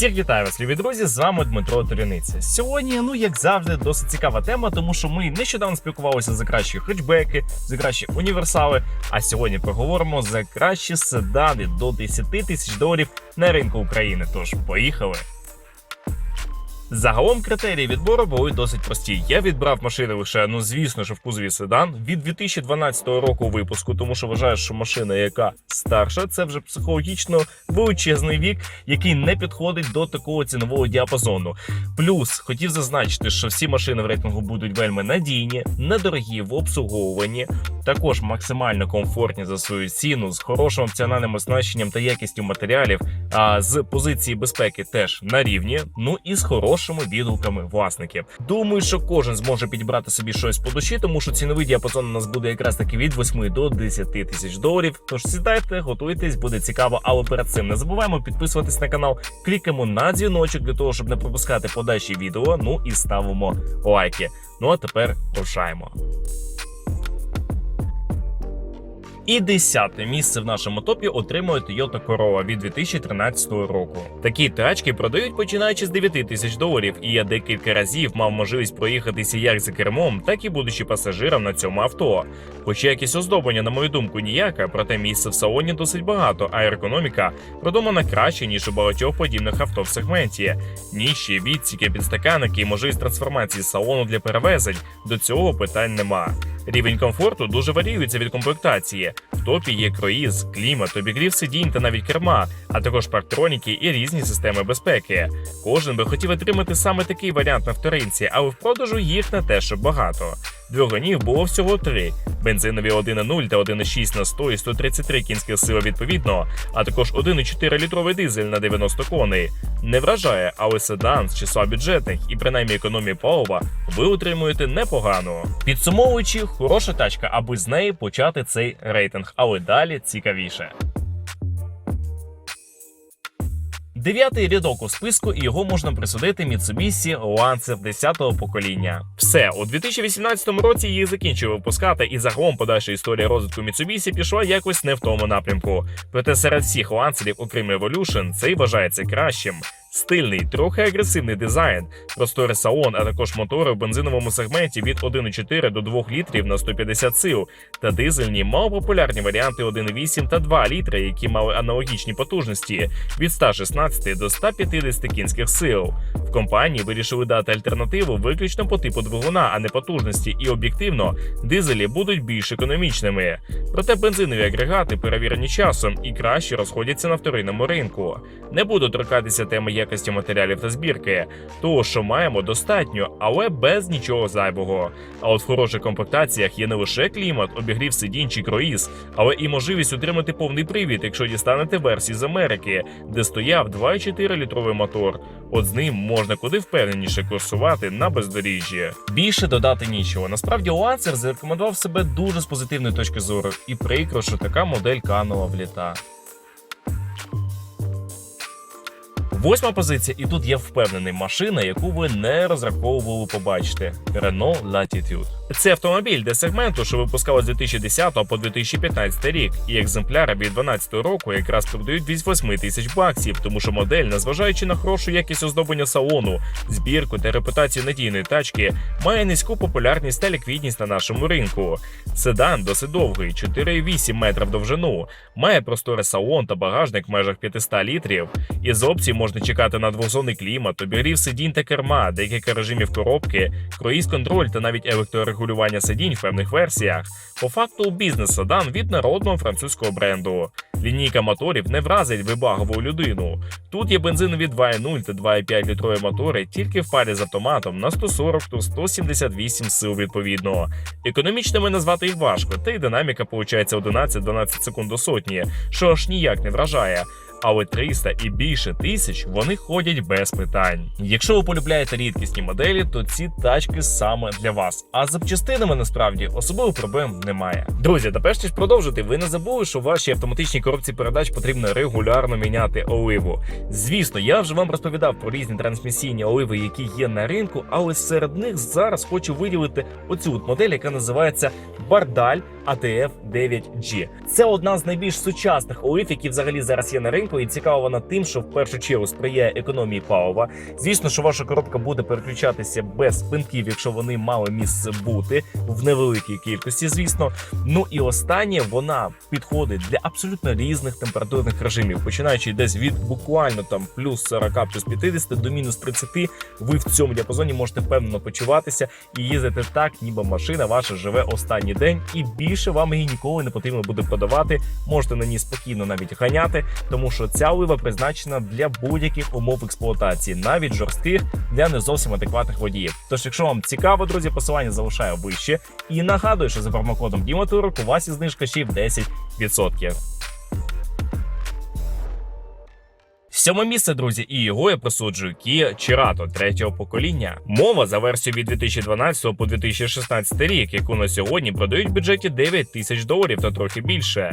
Всіх вітаю вас, любі друзі! З вами Дмитро Туряниця. Сьогодні, ну як завжди, досить цікава тема, тому що ми нещодавно спілкувалися за кращі хетчбеки, за кращі універсали. А сьогодні поговоримо за кращі седани до 10 тисяч доларів на ринку України. Тож поїхали. Загалом критерії відбору були досить прості. Я відбрав машини лише, ну звісно ж, в кузові седан від 2012 року випуску, тому що вважаю, що машина, яка старша, це вже психологічно величезний вік, який не підходить до такого цінового діапазону. Плюс хотів зазначити, що всі машини в рейтингу будуть вельми надійні, недорогі в обслуговуванні, також максимально комфортні за свою ціну, з хорошим опціональним оснащенням та якістю матеріалів, а з позиції безпеки теж на рівні. Ну і з хорошими відгуками власників. Думаю, що кожен зможе підібрати собі щось по душі, тому що ціновий діапазон у нас буде якраз таки від 8 до 10 тисяч доларів. Тож сідайте, готуйтесь, буде цікаво. Але перед цим не забуваємо підписуватись на канал, клікаємо на дзвіночок для того, щоб не пропускати подальші відео. Ну і ставимо лайки. Ну а тепер рушаємо. І десяте місце в нашому топі отримує Toyota Corolla від 2013 року. Такі тачки продають починаючи з 9 тисяч доларів, і я декілька разів мав можливість проїхатися як за кермом, так і будучи пасажиром на цьому авто. Хоча якісь оздоблення, на мою думку, ніяке, проте місця в салоні досить багато, а еркономіка продумана краще ніж у багатьох подібних авто в сегменті. Ніші, відсіки, підстаканники і можливість трансформації салону для перевезень. До цього питань нема. Рівень комфорту дуже варіюється від комплектації. В топі є круїз, клімат, обігрів сидінь та навіть керма, а також парктроніки і різні системи безпеки. Кожен би хотів отримати саме такий варіант на вторинці, але в продажу їх не те, що багато. Двигунів було всього три: бензинові 1.0 та 1.6 на 100 і 133 кінських сили відповідно, а також 1.4 літровий дизель на 90 коней. Не вражає, але седан з числа бюджетних і принаймні економії палива ви отримуєте непогано. Підсумовуючи, хороша тачка, аби з неї почати цей рейтинг, але далі цікавіше. Дев'ятий рядок у списку, і його можна присудити Mitsubishi Lancer 10-го покоління. Все, у 2018 році її закінчили випускати, і загалом подальша історія розвитку Mitsubishi пішла якось не в тому напрямку. Проте серед всіх ланцерів, окрім Evolution, цей вважається кращим. Стильний, трохи агресивний дизайн, просторий салон, а також мотори в бензиновому сегменті від 1,4 до 2 літрів на 150 сил, та дизельні малопопулярні варіанти 1,8 та 2 літри, які мали аналогічні потужності від 116 до 150 кінських сил. В компанії вирішили дати альтернативу виключно по типу двигуна, а не потужності, і об'єктивно дизелі будуть більш економічними. Проте бензинові агрегати перевірені часом і краще розходяться на вторинному ринку. Не буду торкатися теми якості матеріалів та збірки. Того, що маємо, достатньо, але без нічого зайвого. А от в хороших комплектаціях є не лише клімат, обігрів сидінь чи круїз, але і можливість отримати повний привід, якщо дістанете версії з Америки, де стояв 2,4 літровий мотор. От з ним можна куди впевненіше курсувати на бездоріжжі. Більше додати нічого. Насправді Лансер зарекомендував себе дуже з позитивної точки зору, і прикро, що така модель канула в літа. Восьма позиція, і тут я впевнений, машина, яку ви не розраховували побачити: Renault Latitude. Це автомобіль де сегменту, що випускали з 2010 по 2015 рік, і екземпляри від 2012 року якраз продають від 8 тисяч баксів, тому що модель, незважаючи на хорошу якість оздоблення салону, збірку та репутацію надійної тачки, має низьку популярність та ліквідність на нашому ринку. Седан досить довгий, 4,8 метра в довжину, має просторий салон та багажник в межах 500 літрів. Із опцій можна чекати на двозонний клімат, обігрів сидінь та керма, декілька режимів коробки, круїз-контроль та навіть електрорегулювання сидінь в певних версіях. По факту бізнес-седан від народного французького бренду. Лінійка моторів не вразить вибагову людину. Тут є бензинові 2,0 та 2,5 літрові мотори тільки в парі з автоматом на 140 та 178 сил відповідно. Економічними назвати їх важко, та й динаміка получається 11-12 секунд до сотні, що аж ніяк не вражає. Але 300 і більше тисяч вони ходять без питань. Якщо ви полюбляєте рідкісні моделі, то ці тачки саме для вас. А запчастинами насправді особливих проблем немає. Друзі, та перш ніж продовжити, ви не забули, що в вашій автоматичній коробці передач потрібно регулярно міняти оливу. Звісно, я вже вам розповідав про різні трансмісійні оливи, які є на ринку, але серед них зараз хочу виділити оцю от модель, яка називається Бардаль ATF 9G. Це одна з найбільш сучасних олив, які взагалі зараз є на ринку. Новинкою. Цікава вона тим, що в першу чергу сприяє економії палива. Звісно, що ваша коробка буде переключатися без пинків, якщо вони мали місце бути в невеликій кількості. Звісно, ну і останнє вона підходить для абсолютно різних температурних режимів, починаючи десь від буквально там плюс 40, плюс 50 до мінус 30, ви в цьому діапазоні можете впевнено почуватися і їздити так, ніби машина ваша живе останній день, і більше вам її ніколи не потрібно буде подавати. Можете на ній спокійно навіть ганяти, тому що ця олива призначена для будь-яких умов експлуатації, навіть жорстких для не зовсім адекватних водіїв. Тож, якщо вам цікаво, друзі, посилання залишаю вище. І нагадую, що за промокодом Діматурок у вас є знижка ще й в 10%. Сьоме місце, друзі, і його я присуджую Kia Cerato третього покоління. Мова за версію від 2012 по 2016 рік, яку на сьогодні продають в бюджеті 9 тисяч доларів та трохи більше.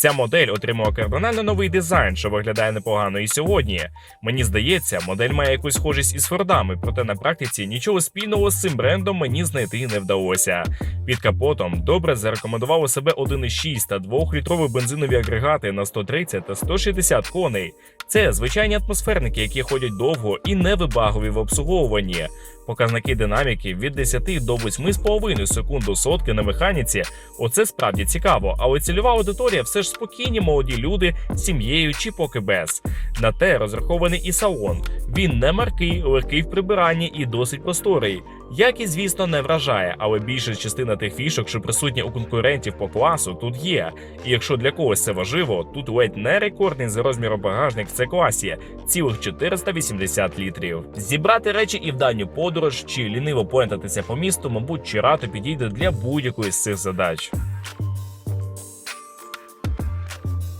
Ця модель отримала кардинально новий дизайн, що виглядає непогано і сьогодні. Мені здається, модель має якусь схожість із Фордами, проте на практиці нічого спільного з цим брендом мені знайти не вдалося. Під капотом добре зарекомендували себе 1,6 та 2-літрові бензинові агрегати на 130 та 160 коней. Це звичайні атмосферники, які ходять довго і невибагливі в обслуговуванні. Показники динаміки від 10 до 8,5 секунд до сотки на механіці. Оце справді цікаво, але цільова аудиторія все ж спокійні молоді люди з сім'єю чи поки без. На те розрахований і салон. Він не маркий, легкий в прибиранні і досить просторий. Якість, звісно, не вражає, але більша частина тих фішок, що присутні у конкурентів по класу, тут є. І якщо для когось це важливо, тут ледь не рекордний за розміром багажник в це класі цілих 480 літрів. Зібрати речі і в дальню подорож чи ліниво поєнтатися по місту, мабуть, чи рато підійде для будь-якої з цих задач.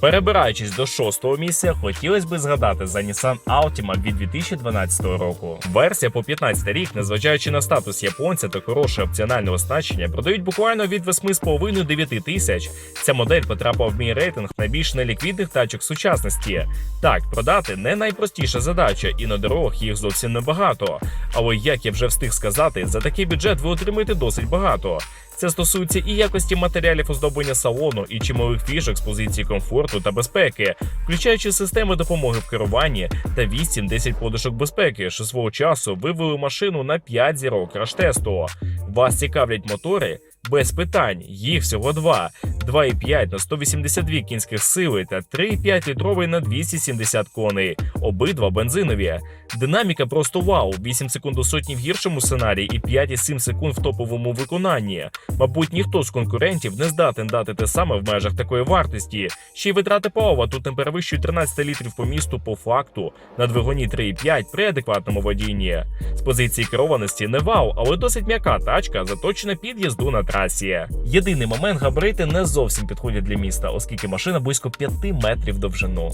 Перебираючись до шостого місця, хотілося б згадати за Nissan Altima від 2012 року. Версія по 15 рік, незважаючи на статус японця та хороше опціональне оснащення, продають буквально від 8,5 9 тисяч. Ця модель потрапила в мій рейтинг найбільш неліквідних тачок сучасності. Так, продати не найпростіша задача, і на дорогах їх зовсім небагато. Але як я вже встиг сказати, за такий бюджет ви отримаєте досить багато. Це стосується і якості матеріалів оздоблення салону, і чималих фішок з позиції комфорту та безпеки, включаючи системи допомоги в керуванні та 8-10 подушок безпеки, що свого часу вивели машину на 5 зірок краш-тесту. Вас цікавлять мотори? Без питань, їх всього два: 2,5 на 182 кінських сили та 3,5 літровий на 270 коней. Обидва бензинові. Динаміка просто вау. 8 секунд у сотні в гіршому сценарії і 5,7 секунд в топовому виконанні. Мабуть, ніхто з конкурентів не здатен дати те саме в межах такої вартості. Ще й витрати палива тут не перевищують 13 літрів по місту по факту на двигуні 3,5 при адекватному водінні. З позиції керованості не вау, але досить м'яка тачка, заточена під їзду на трасі. Єдиний момент габарити не зовсім підходять для міста, оскільки машина близько 5 метрів довжину.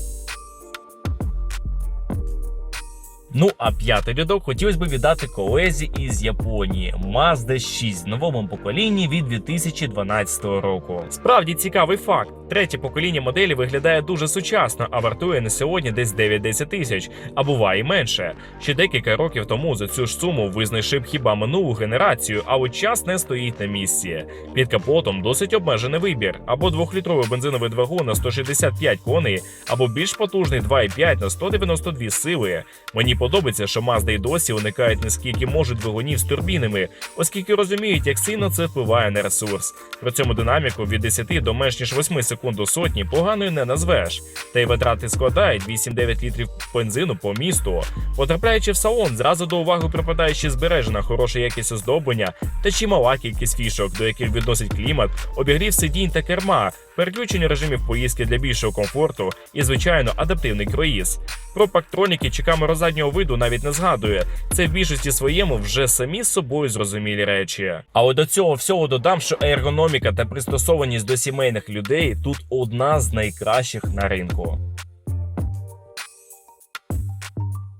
Ну а п'ятий рядок хотілося б віддати колезі із Японії Mazda 6 в новому поколінні від 2012 року. Справді цікавий факт: третє покоління моделі виглядає дуже сучасно, а вартує на сьогодні десь 9-10 тисяч, а буває і менше. Ще декілька років тому за цю ж суму ви знайшли б хіба минулу генерацію, а от час не стоїть на місці. Під капотом досить обмежений вибір: або двохлітровий бензиновий двигун на 165 коней, або більш потужний 2,5 на 192 сили. Мені подобається, що Mazda й досі уникають наскільки можуть двигунів з турбінами, оскільки розуміють, як сильно це впливає на ресурс. При цьому динаміку від 10 до менш ніж 8 секунд до сотні поганою не назвеш. Та й витрати складають 8-9 літрів бензину по місту. Потрапляючи в салон, зразу до уваги припадає ще збережена хороша якість оздоблення та чимала кількість фішок, до яких відносить клімат, обігрів сидінь та керма, переключення режимів поїздки для більшого комфорту і, звичайно, адаптивний круїз. Про пактроніки чи камеру заднього виду навіть не згадує. Це в більшості своєму вже самі з собою зрозумілі речі. Але до цього всього додам, що ергономіка та пристосованість до сімейних людей тут одна з найкращих на ринку.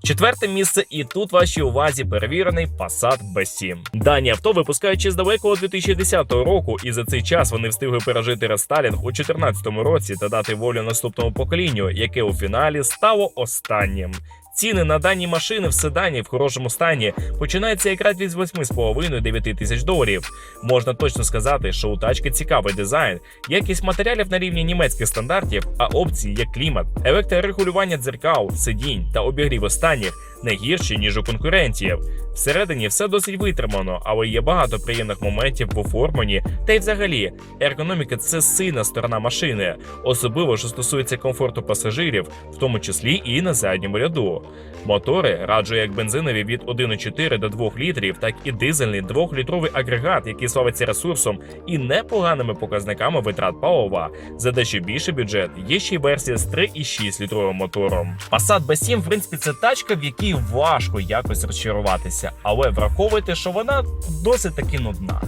Четверте місце, і тут вашій увазі перевірений Passat B7. Дані авто випускаючи з далекого 2010 року, і за цей час вони встигли пережити рестайлінг у 2014 році та дати волю наступному поколінню, яке у фіналі стало останнім. Ціни на дані машини в седані в хорошому стані починаються якраз від 8,5-9 тисяч доларів. Можна точно сказати, що у тачки цікавий дизайн, якість матеріалів на рівні німецьких стандартів, а опції як клімат, електрорегулювання дзеркал, сидінь та обігрів останніх не гірші ніж у конкурентів. Всередині все досить витримано, але є багато приємних моментів в оформленні, та й взагалі ергономіка це сильна сторона машини, особливо що стосується комфорту пасажирів, в тому числі і на задньому ряду. Мотори раджу як бензинові від 1,4 до 2 літрів, так і дизельний 2-літровий агрегат, який славиться ресурсом і непоганими показниками витрат палива. За дещо більший бюджет є ще й версія з 3,6 літровим мотором. Passat B7, в принципі, це тачка, в якій важко якось розчаруватися, але враховуйте, що вона досить таки нудна.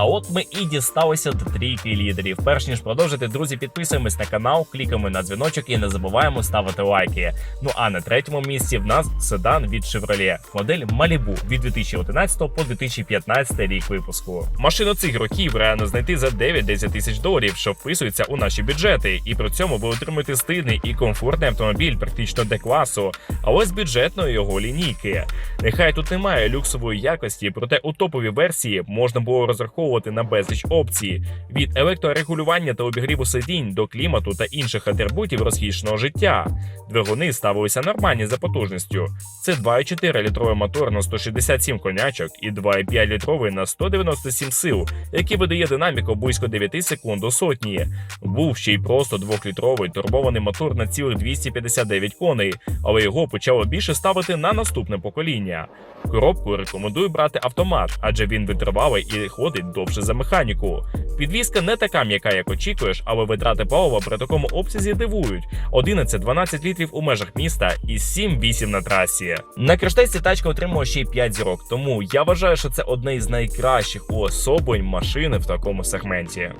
А от ми і дісталися до трійки лідерів. Перш ніж продовжити, друзі, підписуємось на канал, клікаємо на дзвіночок і не забуваємо ставити лайки. Ну а на третьому місці в нас седан від Chevrolet, модель Malibu від 2011 по 2015 рік випуску. Машину цих років реально знайти за 9-10 тисяч доларів, що вписується у наші бюджети, і при цьому ви отримаєте стильний і комфортний автомобіль, практично Д-класу, але з бюджетної його лінійки. Нехай тут немає люксової якості, проте у топовій версії можна було розраховувати на безліч опцій від електрорегулювання та обігріву сидінь до клімату та інших атрибутів розкішного життя. Двигуни ставилися нормальні за потужністю. Це 2,4 літровий мотор на 167 конячок і 2,5 літровий на 197 сил, який видає динаміку близько 9 секунд до сотні. Був ще й просто 2-літровий турбований мотор на цілих 259 коней, але його почало більше ставити на наступне покоління. Коробку рекомендую брати автомат, адже він витривалий і ходить довше за механіку. Підвізка не така м'яка, як очікуєш, але витрати палива при такому обсязі дивують: 11-12 літрів у межах міста і 7-8 на трасі. На криштесті тачка отримала ще й 5 зірок, тому я вважаю, що це одне із найкращих уособлень машини в такому сегменті.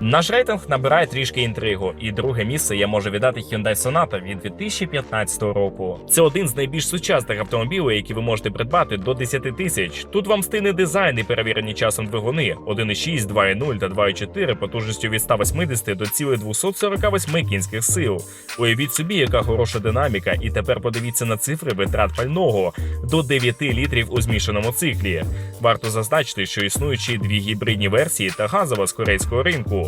Наш рейтинг набирає трішки інтригу, і друге місце я можу віддати Hyundai Sonata від 2015 року. Це один з найбільш сучасних автомобілів, які ви можете придбати до 10 тисяч. Тут вам стильний дизайн і перевірені часом двигуни 1,6, 2,0 та 2,4 потужністю від 180 до цілих 248 кінських сил. Уявіть собі, яка хороша динаміка, і тепер подивіться на цифри витрат пального до 9 літрів у змішаному циклі. Варто зазначити, що й дві гібридні версії та газова з корейського ринку.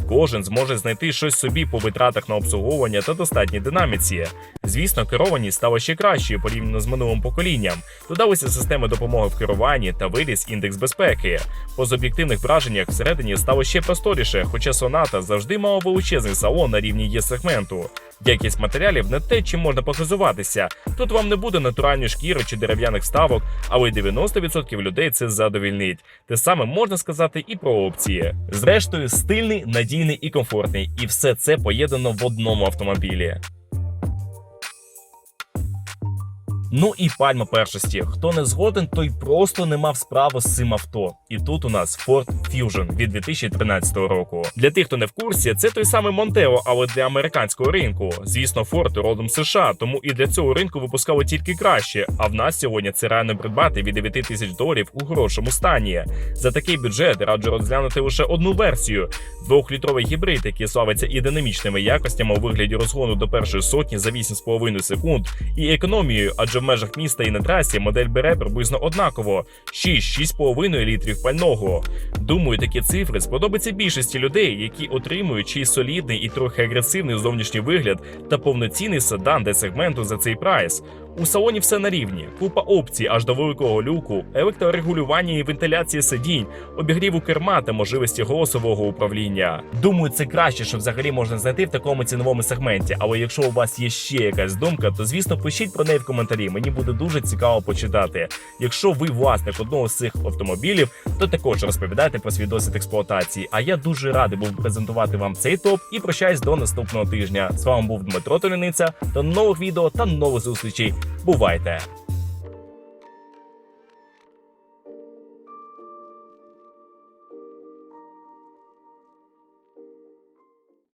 Кожен зможе знайти щось собі по витратах на обслуговування та достатній динаміці. Звісно, керованість стала ще кращою порівняно з минулим поколінням. Додалися системи допомоги в керуванні та виріс індекс безпеки. По суб'єктивних враженнях всередині стало ще просторіше, хоча соната завжди мала величезний салон на рівні Є-сегменту. Якість матеріалів не те, чим можна похизуватися. Тут вам не буде натуральної шкіри чи дерев'яних вставок, але й 90% людей це задовільнить. Те саме можна сказати і про опції. Зрештою, стильний, надійний і комфортний, і все це поєднано в одному автомобілі. Ну і пальма першості. Хто не згоден, той просто не мав справи з цим авто. І тут у нас Ford Fusion від 2013 року. Для тих, хто не в курсі, це той самий Montero, але для американського ринку. Звісно, Ford родом США, тому і для цього ринку випускали тільки краще. А в нас сьогодні це реально придбати від 9 тисяч доларів у хорошому стані. За такий бюджет раджу розглянути лише одну версію: двохлітровий гібрид, який славиться і динамічними якостями у вигляді розгону до першої сотні за 8,5 секунд, і економією, адже в межах міста і на трасі модель бере приблизно однаково 6-6,5 літрів пального. Думаю, такі цифри сподобаться більшості людей, які отримують чийсь солідний і трохи агресивний зовнішній вигляд та повноцінний седан де сегменту за цей прайс. У салоні все на рівні, купа опцій аж до великого люку, електрорегулювання і вентиляції сидінь, обігріву керма та можливості голосового управління. Думаю, це краще, що взагалі можна знайти в такому ціновому сегменті. Але якщо у вас є ще якась думка, то звісно пишіть про неї в коментарі. Мені буде дуже цікаво почитати. Якщо ви власник одного з цих автомобілів, то також розповідайте про свій досвід експлуатації. А я дуже радий був презентувати вам цей топ і прощаюсь до наступного тижня. З вами був Дмитро Толяниця. До нових відео та нових зустрічей. Бувайте!